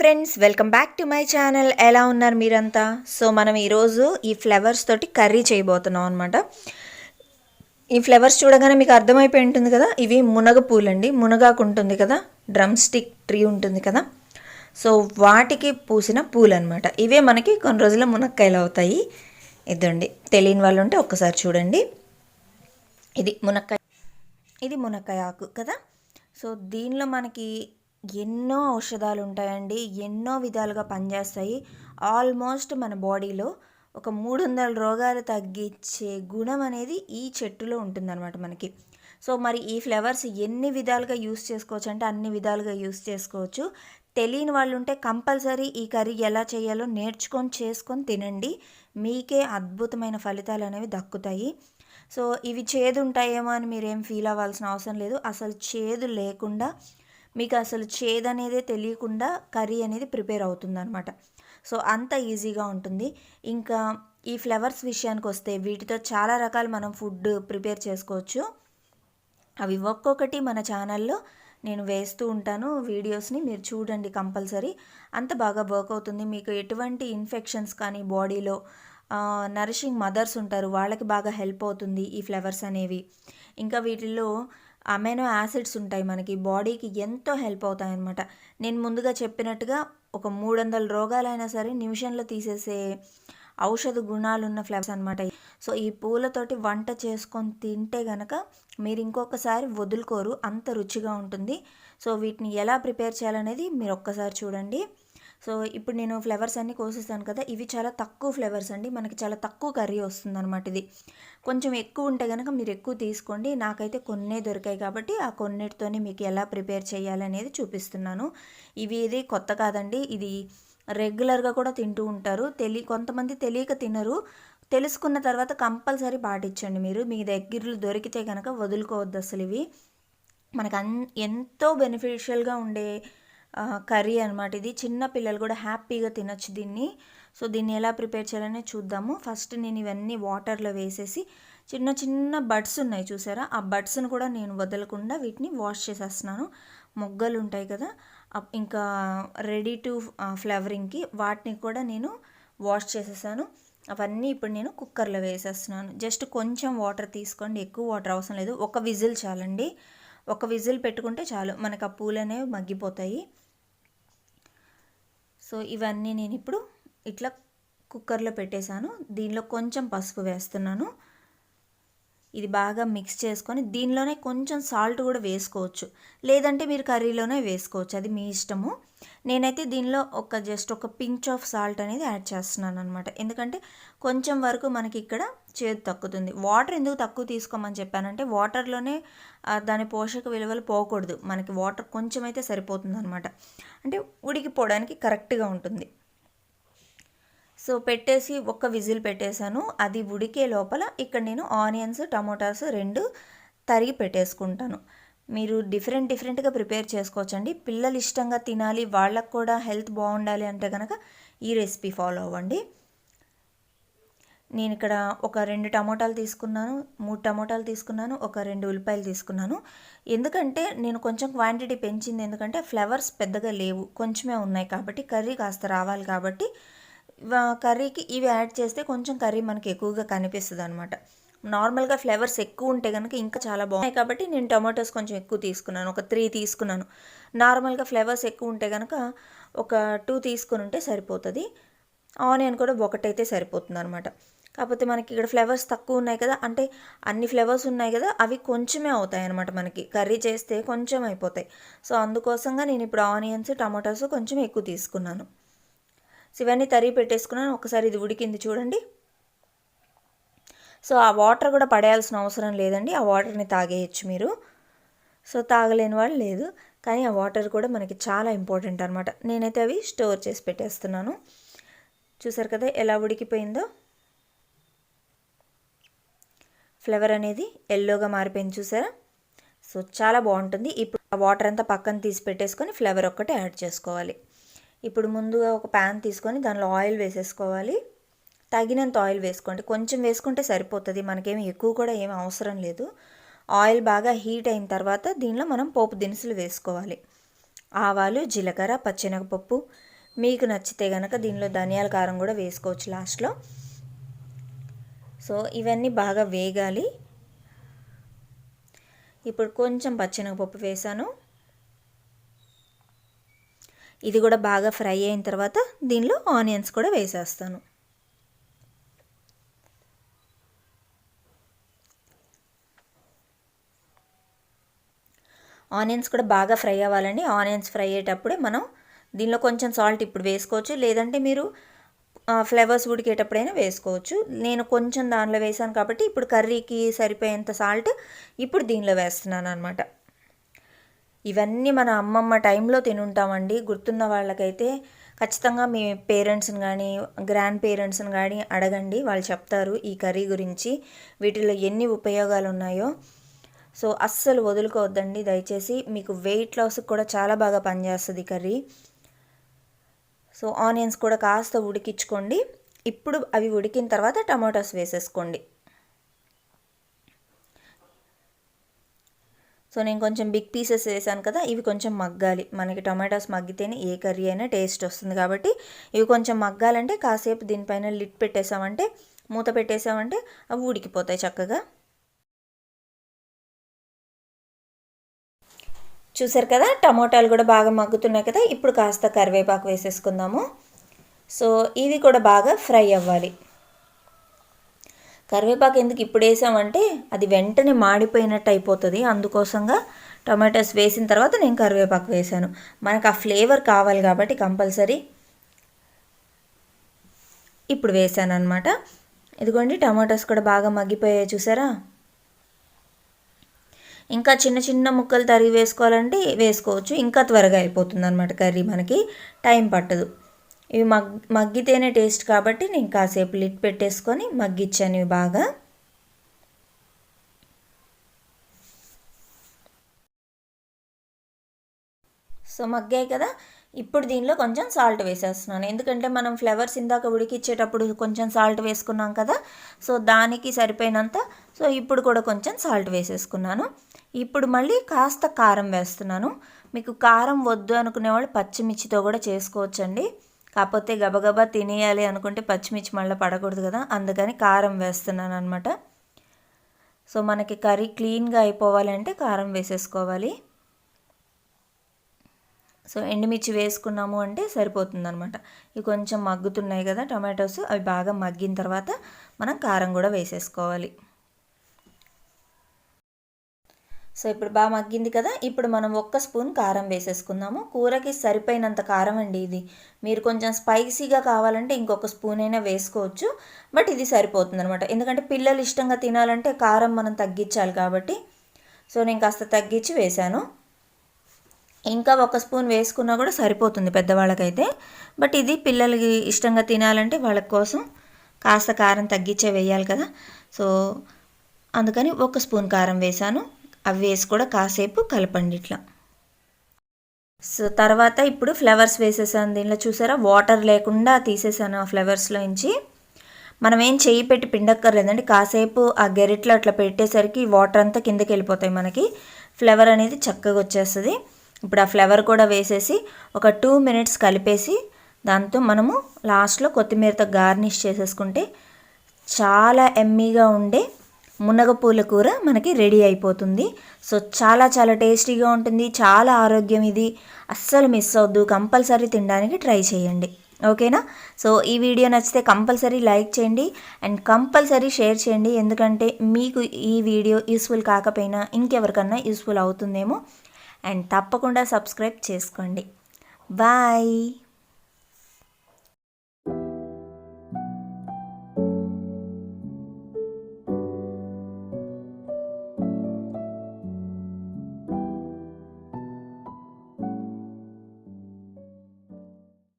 Friends welcome back to my channel ఎలా ఉన్నారు మీరంతా? సో మనం ఈరోజు ఈ ఫ్లవర్స్ తోటి కర్రీ చేయబోతున్నాం అనమాట ఈ ఫ్లవర్స్ చూడగానే మీకు అర్థమైపోయి ఉంటుంది కదా? ఇవి మునగ పూలండి. మునగాకు ఉంటుంది కదా? డ్రమ్ స్టిక్ ట్రీ ఉంటుంది కదా? సో వాటికి పూసిన పూలు అనమాట ఇవే మనకి కొన్ని రోజుల మునక్కాయలు అవుతాయి. ఇదండి. తెలియని వాళ్ళు ఉంటే ఒక్కసారి చూడండి. ఇది మునక్కాయ. ఇది మునక్కాయ ఆకు కదా? సో దీనిలో మనకి ఎన్నో ఔషధాలు ఉంటాయండి ఎన్నో విధాలుగా పనిచేస్తాయి. ఆల్మోస్ట్ మన బాడీలో ఒక మూడు వందల రోగాలు తగ్గించే గుణం అనేది ఈ చెట్టులో ఉంటుందన్నమాట మనకి. సో మరి ఈ ఫ్లవర్స్ ఎన్ని విధాలుగా యూస్ చేసుకోవచ్చు అంటే అన్ని విధాలుగా యూస్ చేసుకోవచ్చు. తెలియని వాళ్ళు ఉంటే కంపల్సరీ ఈ కర్రీ ఎలా చేయాలో నేర్చుకొని చేసుకొని తినండి. మీకే అద్భుతమైన ఫలితాలు అనేవి దక్కుతాయి. సో ఇవి చేదు ఉంటాయేమో అని మీరేం ఫీల్ అవ్వాల్సిన అవసరం లేదు. అసలు చేదు లేకుండా మీకు అసలు చేదనేదే తెలియకుండా కర్రీ అనేది ప్రిపేర్ అవుతుందన్నమాట. సో అంత ఈజీగా ఉంటుంది. ఇంకా ఈ ఫ్లవర్స్ విషయానికి వస్తే వీటితో చాలా రకాలు మనం ఫుడ్ ప్రిపేర్ చేసుకోవచ్చు. అవి ఒక్కొక్కటి మన ఛానల్లో నేను వేస్తూ ఉంటాను. వీడియోస్ని మీరు చూడండి కంపల్సరీ. అంత బాగా వర్క్ అవుతుంది. మీకు ఎటువంటి ఇన్ఫెక్షన్స్ కానీ బాడీలో నరిషింగ్ మదర్స్ ఉంటారు. వాళ్ళకి బాగా హెల్ప్ అవుతుంది ఈ ఫ్లవర్స్ అనేవి. ఇంకా వీటిల్లో అమైనో యాసిడ్స్ ఉంటాయి మనకి. బాడీకి ఎంతో హెల్ప్ అవుతాయి అనమాట నేను ముందుగా చెప్పినట్టుగా ఒక మూడు వందల రోగాలైనా సరే నిమిషంలో తీసేసే ఔషధ గుణాలు ఉన్న ఫ్లవర్స్ అనమాట సో ఈ పూలతోటి వంట చేసుకొని తింటే గనక మీరు ఇంకొకసారి వదులుకోరు. అంత రుచిగా ఉంటుంది. సో వీటిని ఎలా ప్రిపేర్ చేయాలనేది మీరు ఒక్కసారి చూడండి. సో ఇప్పుడు నేను ఫ్లవర్స్ అన్నీ కోసేసాను కదా ఇవి చాలా తక్కువ ఫ్లేవర్స్ అండి. మనకి చాలా తక్కువ కర్రీ వస్తుంది అనమాట ఇది. కొంచెం ఎక్కువ ఉంటే కనుక మీరు ఎక్కువ తీసుకోండి. నాకైతే కొన్నే దొరికాయి కాబట్టి ఆ కొన్నిటితోనే మీకు ఎలా ప్రిపేర్ చేయాలనేది చూపిస్తున్నాను. ఇవి ఇది కొత్త కాదండి. ఇది రెగ్యులర్గా కూడా తింటూ ఉంటారు. తెలి కొంతమంది తెలియక తినరు. తెలుసుకున్న తర్వాత కంపల్సరీ పాటించండి మీరు. మీ దగ్గరలో దొరికితే కనుక వదులుకోవద్దు అసలు ఇవి. మనకు అన్ ఎంతో బెనిఫిషియల్గా ఉండే కర్రీ అనమాట ఇది. చిన్న పిల్లలు కూడా హ్యాపీగా తినొచ్చు దీన్ని. సో దీన్ని ఎలా ప్రిపేర్ చేయాలనే చూద్దాము. ఫస్ట్ నేను ఇవన్నీ వాటర్లో వేసేసి చిన్న చిన్న బడ్స్ ఉన్నాయి చూసారా? ఆ బడ్స్ను కూడా నేను వదలకుండా వీటిని వాష్ చేసేస్తున్నాను. మొగ్గలు ఉంటాయి కదా ఇంకా రెడీ టు ఫ్లవరింగ్కి వాటిని కూడా నేను వాష్ చేసేసాను. అవన్నీ ఇప్పుడు నేను కుక్కర్లో వేసేస్తున్నాను. జస్ట్ కొంచెం వాటర్ తీసుకోండి. ఎక్కువ వాటర్ అవసరం లేదు. ఒక విజిల్ చాలండి. ఒక విజిల్ పెట్టుకుంటే చాలు. మనకు ఆ పూలు అనేవి మగ్గిపోతాయి. సో ఇవన్నీ నేను ఇప్పుడు ఇట్లా కుక్కర్లో పెట్టేశాను. దీనిలో కొంచెం పసుపు వేస్తున్నాను. ఇది బాగా మిక్స్ చేసుకొని దీనిలోనే కొంచెం సాల్ట్ కూడా వేసుకోవచ్చు. లేదంటే మీరు కర్రీలోనే వేసుకోవచ్చు. అది మీ ఇష్టము. నేనైతే దీనిలో ఒక జస్ట్ ఒక పించ్ ఆఫ్ సాల్ట్ అనేది యాడ్ చేస్తున్నాను అనమాట ఎందుకంటే కొంచెం వరకు మనకి ఇక్కడ చేదు తక్కుతుంది. వాటర్ ఎందుకు తక్కువ తీసుకోమని చెప్పానంటే వాటర్లోనే దాని పోషక విలువలు పోకూడదు. మనకి వాటర్ కొంచెం అయితే సరిపోతుంది అనమాట అంటే ఉడికిపోవడానికి కరెక్ట్గా ఉంటుంది. సో పెట్టేసి ఒక్క విజిల్ పెట్టేశాను. అది ఉడికే లోపల ఇక్కడ నేను ఆనియన్స్ టమోటాస్ రెండు తరిగి పెట్టేసుకుంటాను. మీరు డిఫరెంట్ డిఫరెంట్గా ప్రిపేర్ చేసుకోవచ్చండి. పిల్లలు ఇష్టంగా తినాలి వాళ్ళకు కూడా హెల్త్ బాగుండాలి అంటే కనుక ఈ రెసిపీ ఫాలో అవ్వండి. నేను ఇక్కడ ఒక రెండు టమోటాలు తీసుకున్నాను మూడు టమోటాలు తీసుకున్నాను ఒక రెండు ఉల్లిపాయలు తీసుకున్నాను. ఎందుకంటే నేను కొంచెం క్వాంటిటీ పెంచింది. ఎందుకంటే ఫ్లవర్స్ పెద్దగా లేవు కొంచెమే ఉన్నాయి కాబట్టి కర్రీ కాస్త రావాలి కాబట్టి కర్రీకి ఇవి యాడ్ చేస్తే కొంచెం కర్రీ మనకి ఎక్కువగా కనిపిస్తుంది అనమాట నార్మల్గా ఫ్లేవర్స్ ఎక్కువ ఉంటే కనుక ఇంకా చాలా బాగున్నాయి కాబట్టి నేను టమాటోస్ కొంచెం ఎక్కువ తీసుకున్నాను. ఒక త్రీ తీసుకున్నాను. నార్మల్గా ఫ్లేవర్స్ ఎక్కువ ఉంటే కనుక ఒక టూ తీసుకుని ఉంటే సరిపోతుంది. ఆనియన్ కూడా ఒకటైతే సరిపోతుంది అనమాట కాకపోతే మనకి ఇక్కడ ఫ్లేవర్స్ తక్కువ ఉన్నాయి కదా అంటే అన్ని ఫ్లేవర్స్ ఉన్నాయి కదా అవి కొంచెమే అవుతాయి అనమాట మనకి. కర్రీ చేస్తే కొంచెం అయిపోతాయి. సో అందుకోసంగా నేను ఇప్పుడు ఆనియన్స్ టమాటోస్ కొంచెం ఎక్కువ తీసుకున్నాను. సో ఇవన్నీ తరిగి పెట్టేసుకున్నాను. ఒకసారి ఇది ఉడికింది చూడండి. సో ఆ వాటర్ కూడా పడేయాల్సిన అవసరం లేదండి. ఆ వాటర్ని తాగేయచ్చు మీరు. సో తాగలేని వాళ్ళు లేదు. కానీ ఆ వాటర్ కూడా మనకి చాలా ఇంపార్టెంట్ అనమాట నేనైతే అవి స్టోర్ చేసి పెట్టేస్తున్నాను. చూసారు కదా ఎలా ఉడికిపోయిందో? ఫ్లేవర్ అనేది ఎల్లోగా మారిపోయింది చూసారా? సో చాలా బాగుంటుంది. ఇప్పుడు ఆ వాటర్ అంతా పక్కన తీసి పెట్టేసుకొని ఫ్లేవర్ ఒక్కటే యాడ్ చేసుకోవాలి. ఇప్పుడు ముందుగా ఒక ప్యాన్ తీసుకొని దానిలో ఆయిల్ వేసేసుకోవాలి. తగినంత ఆయిల్ వేసుకోండి. కొంచెం వేసుకుంటే సరిపోతుంది. మనకేమి ఎక్కువ కూడా ఏమి అవసరం లేదు. ఆయిల్ బాగా హీట్ అయిన తర్వాత దీనిలో మనం పోపు దినుసులు వేసుకోవాలి. ఆవాలు జీలకర్ర పచ్చెనగపప్పు మీకు నచ్చితే కనుక దీనిలో ధనియాల కారం కూడా వేసుకోవచ్చు లాస్ట్లో సో ఇవన్నీ బాగా వేగాలి. ఇప్పుడు కొంచెం పచ్చెనగపప్పు వేసాను. ఇది కూడా బాగా ఫ్రై అయిన తర్వాత దీనిలో ఆనియన్స్ కూడా వేసేస్తాను. ఆనియన్స్ కూడా బాగా ఫ్రై అవ్వాలండి. ఆనియన్స్ ఫ్రై అయ్యేటప్పుడే మనం దీనిలో కొంచెం సాల్ట్ ఇప్పుడు వేసుకోవచ్చు. లేదంటే మీరు ఫ్లేవర్స్ ఉడికేటప్పుడైనా వేసుకోవచ్చు. నేను కొంచెం దానిలో వేసాను కాబట్టి ఇప్పుడు కర్రీకి సరిపోయేంత సాల్ట్ ఇప్పుడు దీనిలో వేస్తున్నాను అనమాట ఇవన్నీ మన అమ్మమ్మ టైంలో తినుంటామండి. గుర్తున్న వాళ్ళకైతే ఖచ్చితంగా మీ పేరెంట్స్ని కానీ గ్రాండ్ పేరెంట్స్ని కానీ అడగండి. వాళ్ళు చెప్తారు ఈ కర్రీ గురించి. వీటిలో ఎన్ని ఉపయోగాలు ఉన్నాయో సో అస్సలు వదులుకోవద్దండి. దయచేసి మీకు వెయిట్ లాస్కి కూడా చాలా బాగా పనిచేస్తుంది కర్రీ. సో ఆనియన్స్ కూడా కాస్త ఉడికించుకోండి. ఇప్పుడు అవి ఉడికిన తర్వాత టమాటోస్ వేసేసుకోండి. సో నేను కొంచెం బిగ్ పీసెస్ వేసాను కదా ఇవి కొంచెం మగ్గాలి. మనకి టొమాటోస్ మగ్గితేనే ఏ కర్రీ అయినా టేస్ట్ వస్తుంది కాబట్టి ఇవి కొంచెం మగ్గాలంటే కాసేపు దీనిపైన లిట్ పెట్టేసామంటే మూత పెట్టేసామంటే అవి ఉడికిపోతాయి చక్కగా. చూసారు కదా టమోటాలు కూడా బాగా మగ్గుతున్నాయి కదా ఇప్పుడు కాస్త కరివేపాకు వేసేసుకుందాము. సో ఇవి కూడా బాగా ఫ్రై అవ్వాలి. కరివేపాకు ఎందుకు ఇప్పుడు వేసామంటే అది వెంటనే మాడిపోయినట్టు అయిపోతుంది. అందుకోసంగా టొమాటోస్ వేసిన తర్వాత నేను కరివేపాకు వేసాను. మనకు ఆ ఫ్లేవర్ కావాలి కాబట్టి కంపల్సరీ ఇప్పుడు వేసాను అనమాట ఇదిగోండి టమాటోస్ కూడా బాగా మగ్గిపోయాయి చూసారా? ఇంకా చిన్న చిన్న ముక్కలు తరిగి వేసుకోవాలంటే వేసుకోవచ్చు. ఇంకా త్వరగా అయిపోతుంది అనమాట కర్రీ మనకి. టైం పట్టదు. ఇవి మగ్ మగ్గితేనే టేస్ట్ కాబట్టి నేను కాసేపు లిట్ పెట్టేసుకొని మగ్గిచ్చాను ఇవి బాగా. సో మగ్గాయి కదా. ఇప్పుడు దీనిలో కొంచెం సాల్ట్ వేసేస్తున్నాను. ఎందుకంటే మనం ఫ్లేవర్స్ ఇందాక ఉడికిచ్చేటప్పుడు కొంచెం సాల్ట్ వేసుకున్నాం కదా. సో దానికి సరిపోయినంత సో ఇప్పుడు కూడా కొంచెం సాల్ట్ వేసేసుకున్నాను. ఇప్పుడు మళ్ళీ కాస్త కారం వేస్తున్నాను. మీకు కారం వద్దు అనుకునే వాళ్ళు పచ్చిమిర్చితో కూడా చేసుకోవచ్చండి. కాకపోతే గబగబా తినేయాలి అనుకుంటే పచ్చిమిర్చి మళ్ళీ పడకూడదు కదా అందుకని కారం వేస్తున్నాను అనమాట సో మనకి కర్రీ క్లీన్గా అయిపోవాలంటే కారం వేసేసుకోవాలి. సో ఎండుమిర్చి వేసుకున్నాము అంటే సరిపోతుందనమాట ఇవి కొంచెం మగ్గుతున్నాయి కదా టమాటోస్ అవి బాగా మగ్గిన తర్వాత మనం కారం కూడా వేసేసుకోవాలి. సో ఇప్పుడు బాగా మగ్గింది కదా ఇప్పుడు మనం ఒక్క స్పూన్ కారం వేసేసుకుందాము. కూరకి సరిపోయినంత కారం అండి ఇది. మీరు కొంచెం స్పైసీగా కావాలంటే ఇంకొక స్పూన్ అయినా వేసుకోవచ్చు బట్ ఇది సరిపోతుంది అనమాట ఎందుకంటే పిల్లలు ఇష్టంగా తినాలంటే కారం మనం తగ్గించాలి కాబట్టి. సో నేను కాస్త తగ్గించి వేశాను. ఇంకా ఒక స్పూన్ వేసుకున్నా కూడా సరిపోతుంది పెద్దవాళ్ళకైతే. బట్ ఇది పిల్లలకి ఇష్టంగా తినాలంటే వాళ్ళ కోసం కాస్త కారం తగ్గించే వేయాలి కదా. సో అందుకని ఒక స్పూన్ కారం వేసాను అవి వేసి కూడా కాసేపు కలపండి ఇట్లా. సో తర్వాత ఇప్పుడు ఫ్లవర్స్ వేసేసాను దీనిలో చూసారా? వాటర్ లేకుండా తీసేసాను ఆ ఫ్లవర్స్లో నుంచి. మనం ఏం చెయ్యి పెట్టి పిండక్కర్లేదండి. కాసేపు ఆ గెరిట్లో అట్లా పెట్టేసరికి వాటర్ అంతా కిందకి వెళ్ళిపోతాయి మనకి. ఫ్లవర్ అనేది చక్కగా వచ్చేస్తుంది. ఇప్పుడు ఆ ఫ్లవర్ కూడా వేసేసి ఒక టూ మినిట్స్ కలిపేసి దాంతో మనము లాస్ట్లో కొత్తిమీరతో గార్నిష్ చేసేసుకుంటే చాలా ఎమ్మీగా ఉండే మునగపూల కూర మనకి రెడీ అయిపోతుంది. సో చాలా చాలా టేస్టీగా ఉంటుంది. చాలా ఆరోగ్యం ఇది. అస్సలు మిస్ అవద్దు కంపల్సరీ తినడానికి ట్రై చేయండి. ఓకేనా? సో ఈ వీడియో నచ్చితే కంపల్సరీ లైక్ చేయండి అండ్ కంపల్సరీ షేర్ చేయండి. ఎందుకంటే మీకు ఈ వీడియో యూస్ఫుల్ కాకపోయినా ఇంకెవరికన్నా యూస్ఫుల్ అవుతుందేమో. అండ్ తప్పకుండా సబ్స్క్రైబ్ చేసుకోండి. బాయ్.